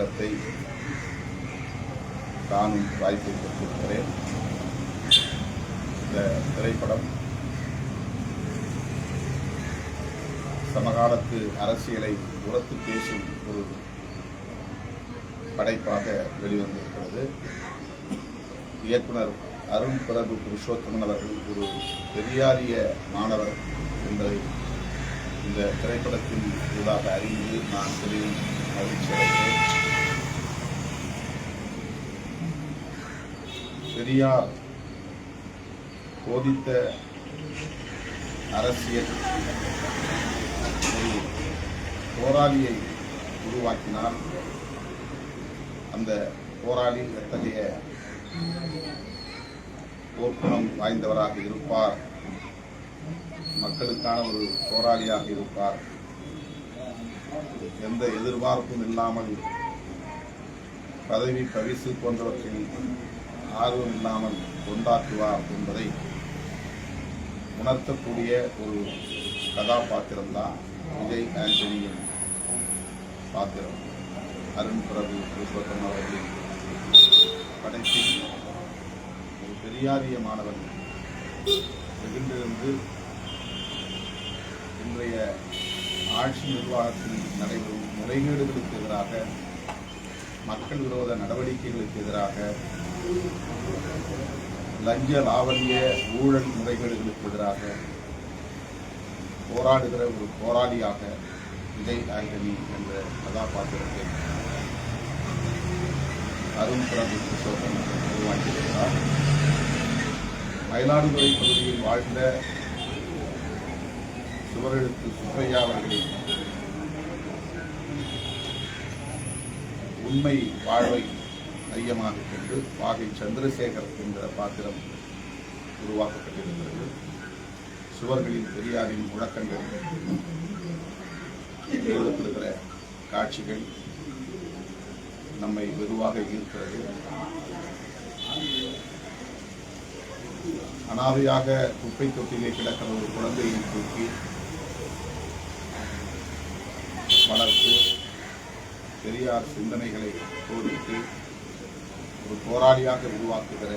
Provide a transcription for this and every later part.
திரைப்படத்தை நான் வாய்ப்பு பெற்றிருக்கிறேன். இந்த திரைப்படம் சமகாலத்து அரசியலை உரத்து பேசும் ஒரு படைப்பாக வெளிவந்திருக்கிறது. இயக்குனர் அருண் பிரபு புருஷோத்தமன் அவர்கள் ஒரு பெரியாரிய மாணவர் என்பதை இந்த திரைப்படத்தின் ஊடாக அறிந்து நான் பெரியும் மகிழ்ச்சி அடைகிறேன் பெரியார் போதித்த அரசியல் ஒரு போராளியை உருவாக்கினால் அந்த போராளி எத்தகைய போர்க்குணம் வாய்ந்தவராக இருப்பார்? மக்களுக்கான ஒரு போராளியாக இருப்பார். எந்த எதிர்பார்ப்பும் இல்லாமல் பதவி பரிசு போன்றவற்றில் ஆர்வம் இல்லாமல் கொண்டாற்றுவார் என்பதை உணர்த்தக்கூடிய ஒரு கதாபாத்திரம்தான் விஜய் ஆண்டனியின் பாத்திரம். அருண் பிரபு புருஷோத்தம் அவர்களின் படைப்பில் ஒரு பெரியாரிய மாணவன் வெகுண்டிருந்து இன்றைய ஆட்சி நிர்வாகத்தில் நடைபெறும் முறைகேடுகளுக்கு எதிராக மக்கள் விரோத நடவடிக்கைகளுக்கு எதிராக லஞ்ச லாவண்ய ஊழல் முறைகேடுகளுக்கு எதிராக போராடுகிற ஒரு போராளியாக விஜய் ஆண்டனி என்ற கதாபாத்திரத்தை அருண் பிரபு கிருஷ்ணன் உருவாக்கியிருக்கிறார் மயிலாடுதுறை பகுதியில் வாழ்ந்த சுவரெழுத்து சுப்பையா அவர்களின் உண்மை வாழ்வை மையமாக கொண்டு வாகை சந்திரசேகர் என்ற பாத்திரம் உருவாக்கப்பட்டிருக்கிறது சுவர்களில் பெரியாரின் முழக்கங்கள் எழுதப்படுகிற காட்சிகள் நம்மை வெகுவாக ஈர்க்கிறது அனாதையாக குப்பை தொட்டிலே கிடக்கிற ஒரு குழந்தையை தூக்கி வளர்த்து பெரியார் சிந்தனைகளை போதித்து ஒரு போராளியாக உருவாக்குகிற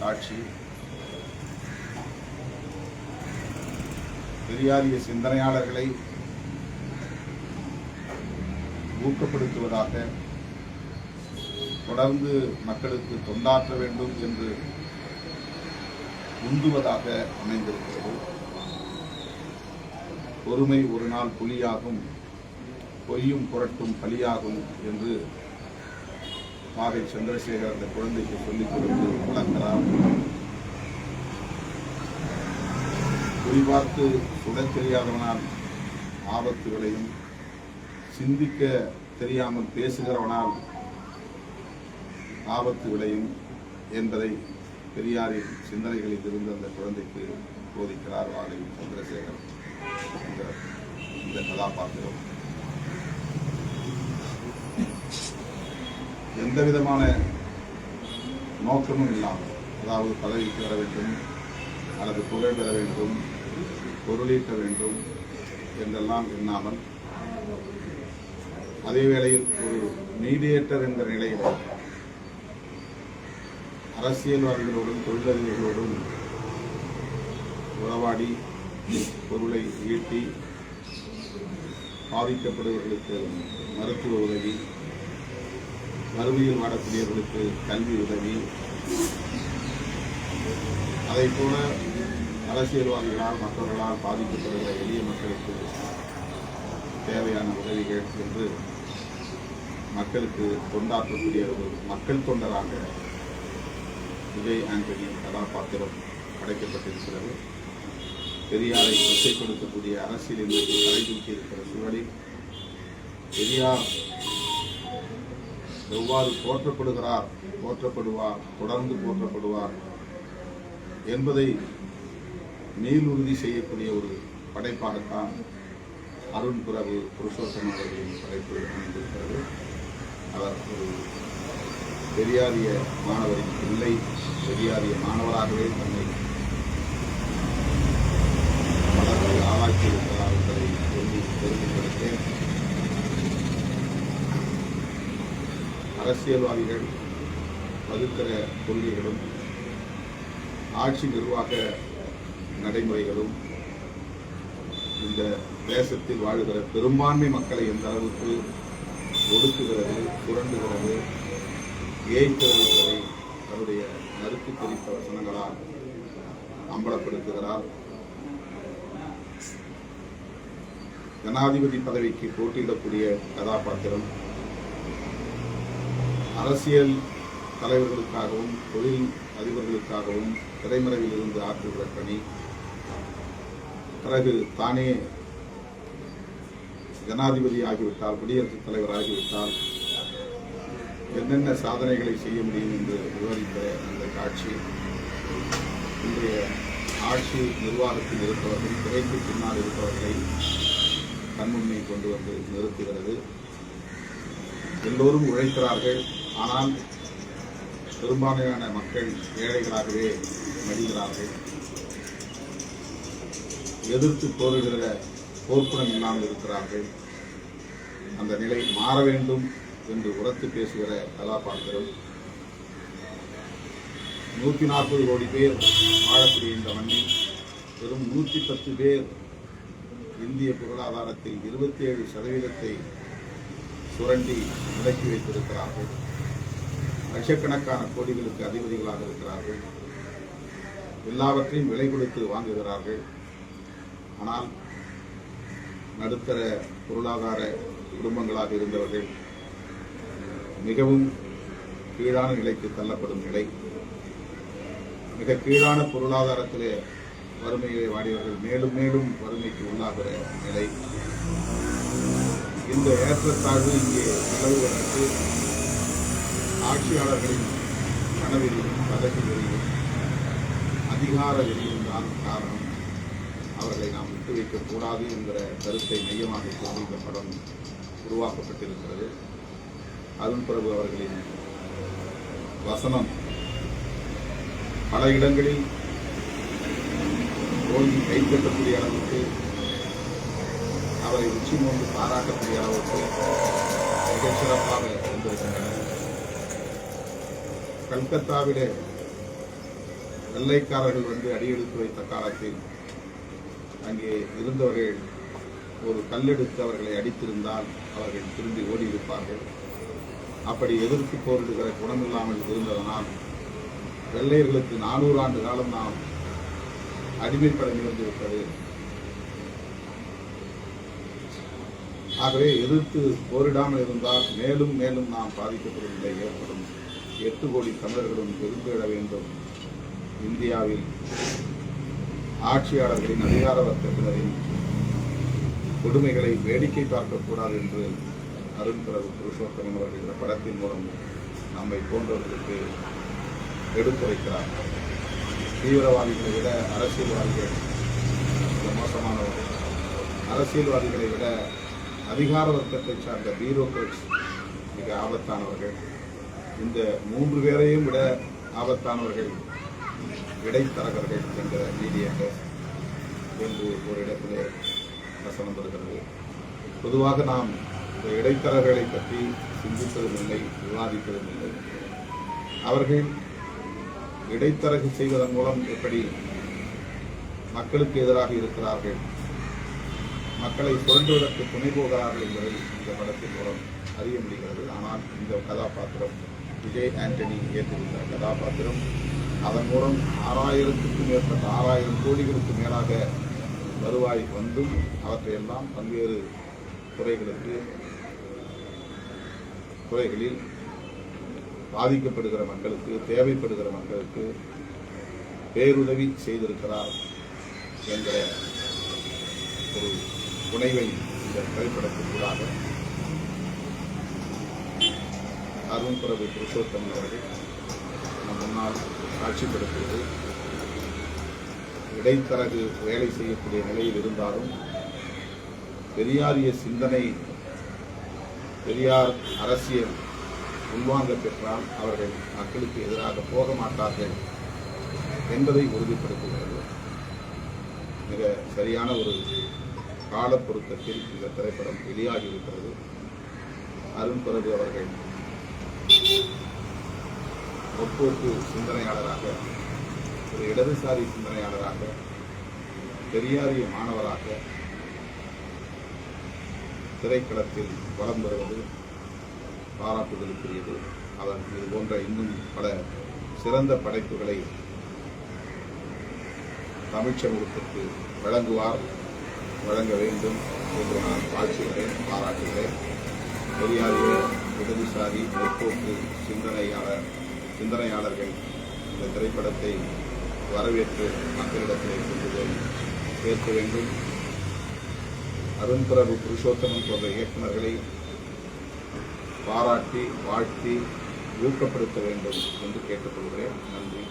காட்சி. பெரியாரிய சிந்தனையாளர்களை ஊக்கப்படுத்துவதாக தொடர்ந்து மக்களுக்கு தொண்டாற்ற வேண்டும் என்று உந்துவதாக அமைந்திருக்கிறது. பொறுமை ஒரு நாள் புலியாகும் பொய்யும் புரட்டும் பலியாகும் என்று மாவை சந்திரசேகர் அந்த குழந்தைக்கு சொல்லிக் கொடுத்து வளர்க்கிறார் குறிபார்த்து சுட தெரியாதவனால் ஆபத்து விளையும் சிந்திக்க தெரியாமல் பேசுகிறவனால் ஆபத்து விளையும் என்பதை பெரியாரின் சிந்தனைகளில் இருந்து அந்த குழந்தைக்கு போதிக்கிறார் வாகை சந்திரசேகர் இந்த கதாபாத்திரம். எந்த விதமான நோக்கமும் இல்லாமல் அதாவது பதவிக்கு வர வேண்டும் அல்லது புகழ் பெற வேண்டும் பொருளீட்ட வேண்டும் என்றெல்லாம் எண்ணாமல் அதே வேளையில் ஒரு மீடியேட்டர் என்ற நிலையில் அரசியல்வாதிகளோடும் தொழிலதிபர்களோடும் உறவாடி பொருளை ஈட்டி பாதிக்கப்படுவர்களுக்கு மருத்துவ உதவி வறுமையில் வாடக்கூடியவர்களுக்கு கல்வி உதவி. அதை போல அரசியல்வாதிகளால் மற்றவர்களால் பாதிக்கப்படுகிற எளிய மக்களுக்கு தேவையான உதவிகள் என்று மக்களுக்கு தொண்டாற்றக்கூடிய ஒரு மக்கள் தொண்டராக விஜய் ஆண்டனியின் கதாபாத்திரம் படைக்கப்பட்டிருக்கிறது. பெரியாரை கொச்சைப்படுத்தக்கூடிய அரசியல் இன்றைக்கு தலை தூக்கி இருக்கிற சூழலில் பெரியார் எவ்வாறு போற்றப்படுகிறார் போற்றப்படுவார் தொடர்ந்து போற்றப்படுவார் என்பதை மேலுறுதி செய்யக்கூடிய ஒரு படைப்பாகத்தான் அருண் பிரபு புருஷோத்தம் அவர்களின் படைப்பு அமைந்திருக்கிறது. அவர் ஒரு பெரியாரிய மாணவரின் பிள்ளை பெரியாரிய மாணவராகவே தன்னை வளர்த்து ஆளாக்கியிருக்கிறார் என்பதை சொல்லி கொடுத்தேன் அரசியல்வாதிகள் வகுக்கிற கொள்கைகளும் ஆட்சி நிர்வாக நடைமுறைகளும் இந்த தேசத்தில் வாழுகிற பெரும்பான்மை மக்களை எந்த அளவுக்கு ஒடுக்குகிறது புரண்டுகிறது ஏய்க்கிறது என்பதை தன்னுடைய கருத்து தெரிவித்த வசனங்களால் அம்பலப்படுத்துகிறார். ஜனாதிபதி பதவிக்கு போட்டியிடக்கூடிய கதாபாத்திரம் அரசியல் தலைவர்களுக்காகவும் தொழில் அதிபர்களுக்காகவும் திரைமறைவில் இருந்து ஆற்றுகிற பணி பிறகு தானே ஜனாதிபதி ஆகிவிட்டால் குடியரசுத் தலைவர் ஆகிவிட்டால் என்னென்ன சாதனைகளை செய்ய முடியும் என்று விவரித்த அந்த காட்சி இன்றைய ஆட்சி நிர்வாகத்தில் இருப்பவர்கள் திரைக்கு பின்னால் இருப்பவர்களை கண்முன்னே கொண்டு வந்து நிறுத்துகிறது. எல்லோரும் உழைக்கிறார்கள். ஆனால் பெரும்பான்மையான மக்கள் ஏழைகளாகவே மடிகிறார்கள். எதிர்த்து போரிடுகிற போர்க்குணம் இல்லாமல் இருக்கிறார்கள். அந்த நிலை மாற வேண்டும் என்று உரத்து பேசுகிற கதாபாத்திரம். நூற்றி நாற்பது கோடி பேர் வாழக்கூடிய இந்த மண்ணில் வெறும் நூற்றி பத்து பேர் இந்திய பொருளாதாரத்தில் இருபத்தி ஏழு சதவீதத்தை சுரண்டி முடக்கி வைத்திருக்கிறார்கள். லட்சக்கணக்கான கோடிகளுக்கு அதிபதிகளாக இருக்கிறார்கள். எல்லாவற்றையும் விலை கொடுத்து வாங்குகிறார்கள். ஆனால் நடுத்தர பொருளாதார குடும்பங்களாக இருந்தவர்கள் மிகவும் கீழான நிலைக்கு தள்ளப்படும் நிலை. மிக கீழான பொருளாதாரத்திலே வறுமையை வாடியவர்கள் மேலும் மேலும் வறுமைக்கு உள்ளாகிற நிலை. இந்த ஏற்றத்தாழ்வு இங்கே நிலவுவதற்கு ஆட்சியாளர்களின் கனவிலும் பதவிகளிலும் அதிகார வெளியும் தான் காரணம் அவர்களை நாம் விட்டு வைக்கக்கூடாது என்கிற கருத்தை மையமாக கொண்டு இந்த படம் உருவாக்கப்பட்டிருக்கிறது. அருண் பிரபு அவர்களின் வசனம் பல இடங்களில் தோல்வி கைப்பற்றக்கூடிய அளவுக்கு அவரை உச்சி மோந்து பாராட்டக்கூடிய அளவுக்கு மிகச்சிறப்பாக கல்கத்தாவிலே வெள்ளைக்காரர்கள் வந்து அடியெடுத்து வைத்த காலத்தில் அங்கே இருந்தவர்கள் ஒரு கல்லெடுத்து அவர்களை அடித்திருந்தால் அவர்கள் திரும்பி ஓடியிருப்பார்கள். அப்படி எதிர்த்து போரிடுகிற குணமில்லாமல் இருந்ததனால் வெள்ளையர்களுக்கு நானூறு ஆண்டு காலம் நாம் அடிமைப்பட நிகழ்ந்திருப்பது ஆகவே எதிர்த்து போரிடாமல் இருந்தால் மேலும் மேலும் நாம் பாதிக்கப்படும் ஏற்படும். எட்டு கோடி தமிழர்களும் விரும்பிட வேண்டும். இந்தியாவில் ஆட்சியாளர்களின் அதிகார வர்க்கத்தினரின் கொடுமைகளை வேடிக்கை பார்க்கக்கூடாது என்று அருண் பிரபு புருஷோத்தமன் அவர்கள் இந்த படத்தின் மூலம் நம்மை போன்றவர்களுக்கு எடுத்துரைக்கிறார். தீவிரவாதிகளை விட அரசியல்வாதிகள் மோசமானவர்கள் அரசியல்வாதிகளை விட அதிகார வர்க்கத்தை சார்ந்த பியூரோக்ரட்ஸ் மிக ஆபத்தானவர்கள். இந்த மூன்று பேரையும் விட ஆபத்தானவர்கள் இடைத்தரகர்கள் என்ற ரீதியாக என்று ஒரு இடத்திலே வசனம் வருகிறது. பொதுவாக நாம் இந்த இடைத்தரகர்களை பற்றி சிந்திப்பதும் இல்லை விவாதிப்பதும் இல்லை அவர்கள் இடைத்தரகு செய்வதன் மூலம் எப்படி மக்களுக்கு எதிராக இருக்கிறார்கள் மக்களை சுரண்டுவதற்கு துணை போகிறார்கள் என்பதை இந்த படத்தின் மூலம் அறிய முடிகிறது. ஆனால் இந்த கதாபாத்திரம் விஜய் ஆண்டனி ஏற்றிருந்த கதாபாத்திரம். அதன் மூலம் ஆறாயிரத்துக்கும் மேற்பட்ட ஆறாயிரம் கோடிகளுக்கு மேலாக வருவாய் வந்தும் அவற்றையெல்லாம் பல்வேறு துறைகளுக்கு துறைகளில் பாதிக்கப்படுகிற மக்களுக்கு தேவைப்படுகிற மக்களுக்கு பேருதவி செய்திருக்கிறார் என்ற ஒரு புனைவை இந்த திரைப்படத்திற்குள்ளாக அருண் பிரபு புருஷோத்தமன் அவர்கள் நம் முன்னால் காட்சிப்படுத்துவது இடைத்தரகு வேலை செய்யக்கூடிய நிலையில் இருந்தாலும் பெரியாரிய சிந்தனை பெரியார் அரசியல் உள்வாங்க பெற்றால் அவர்கள் மக்களுக்கு எதிராக போக மாட்டார்கள் என்பதை உறுதிப்படுத்துகிறது. மிக சரியான ஒரு காலப்பொருத்தத்தில் இந்த திரைப்படம் வெளியாகியிருக்கிறது அருண் பிரபு அவர்கள் முற்போக்கு சிந்தனையாளராக ஒரு இடதுசாரி சிந்தனையாளராக பெரியாரிய மாணவராக திரைக்களத்தில் வளம் வருவது பாராட்டுதலுக்குரியது. அவர் இது போன்ற இன்னும் பல சிறந்த படைப்புகளை தமிழ்ச் சமூகத்திற்கு வழங்குவார் வழங்க வேண்டும் என்று நான் வாழ்த்துகிறேன் பாராட்டுகிறேன். பெரியாரிய இடதுசாரி முற்போக்கு சிந்தனையாளர் சிந்தனையாளர்கள் இந்த திரைப்படத்தை வரவேற்று மக்களிடத்திலே கொண்டு போய் சேர்க்க வேண்டும். அருண்பிரபு புருஷோத்தமன் போன்ற இயக்குநர்களை பாராட்டி வாழ்த்தி ஊக்கப்படுத்த வேண்டும் என்று கேட்டுக்கொள்கிறேன். நன்றி.